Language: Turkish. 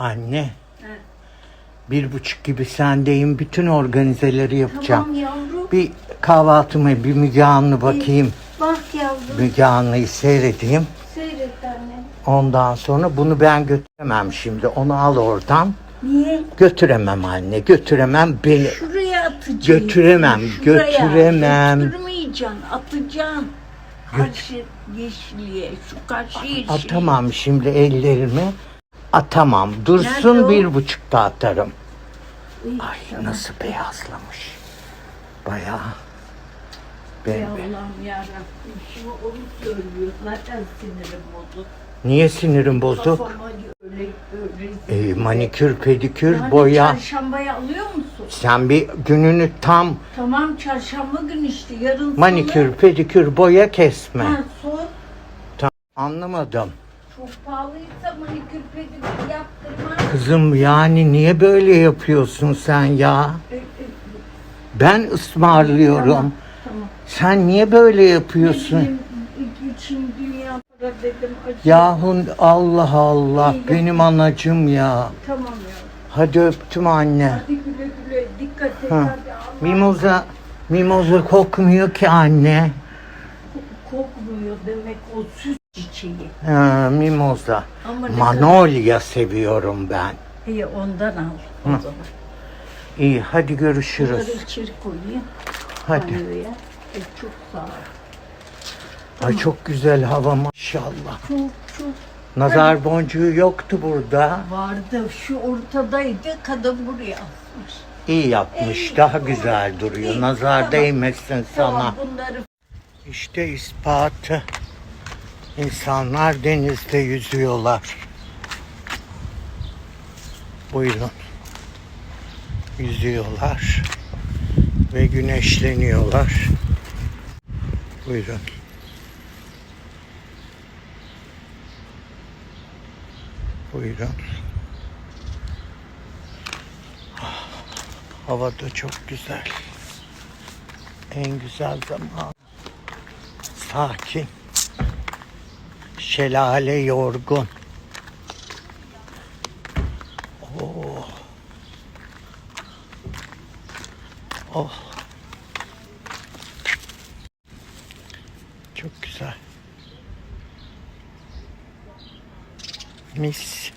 Anne. He. Bir buçuk gibi sendeyim. Bütün organizeleri yapacağım. Tamam yavrum. Bir kahvaltıma bir Müge Anlı bakayım. Bak yavrum. Müge Anlı'yı seyredeyim. Seyret anne. Ondan sonra bunu ben götüremem şimdi. Onu al oradan. Niye? Götüremem anne. Götüremem. Beni Şuraya atacağım. Götüremem, götüremem. Götürmeyeceksin. Atacaksın. Karşı yeşilliğe. Şu karşı yeşilliğe. atamam şimdi ellerimi. Atamam. Dursun Nerede o? bir buçukta atarım. İyi, Ay nasıl beyazlamış. Bayağı. Ey Ben, Allah'ım yarabbim. Şimdi onu söylüyor. Zaten sinirim bozuk. niye sinirim bozuk? Kafama öyle öyle. E, manikür, pedikür, Yani boya. Çarşambaya alıyor musun? Sen bir gününü tam Tamam çarşamba günü işte. Yarın manikür, pedikür, boya kesme. Ha, sor. Anlamadım. Çok pahalıysa manikür pedikür yaptırma. Kızım yani niye böyle yapıyorsun sen ya? E, e, Ben ısmarlıyorum. Tamam, tamam. Sen niye böyle yapıyorsun? Benim için dünya para dedim. Acı. Yahu Allah Allah İyi, benim anacım ya. Tamam ya. Hadi öptüm anne. Hadi güle güle. Dikkat et. Ha. Hadi Mimoza mimoza kokmuyor ki anne. kokmuyor demek o süt çiçeği. Ha, mimoza. Ama ne Manolya seviyorum ben. İyi ondan al o Hı. zaman. İyi hadi görüşürüz. Bunları içeri koyayım. Hadi. Banyoya. E, çok sağ ol. Ay çok güzel hava maşallah. Çok çok Nazar boncuğu yoktu burada. vardı. Şu ortadaydı. Kadın buraya asmış. İyi yapmış. Daha güzel duruyor. İyi, Nazar tamam. değmesin sana. Tamam bunları İşte ispatı. İnsanlar denizde yüzüyorlar. Buyurun. Yüzüyorlar. Ve güneşleniyorlar. Buyurun. Buyurun. Hava da çok güzel. En güzel zaman. Sakin. Şelale yorgun. Oh. Oh. Çok güzel. Mis.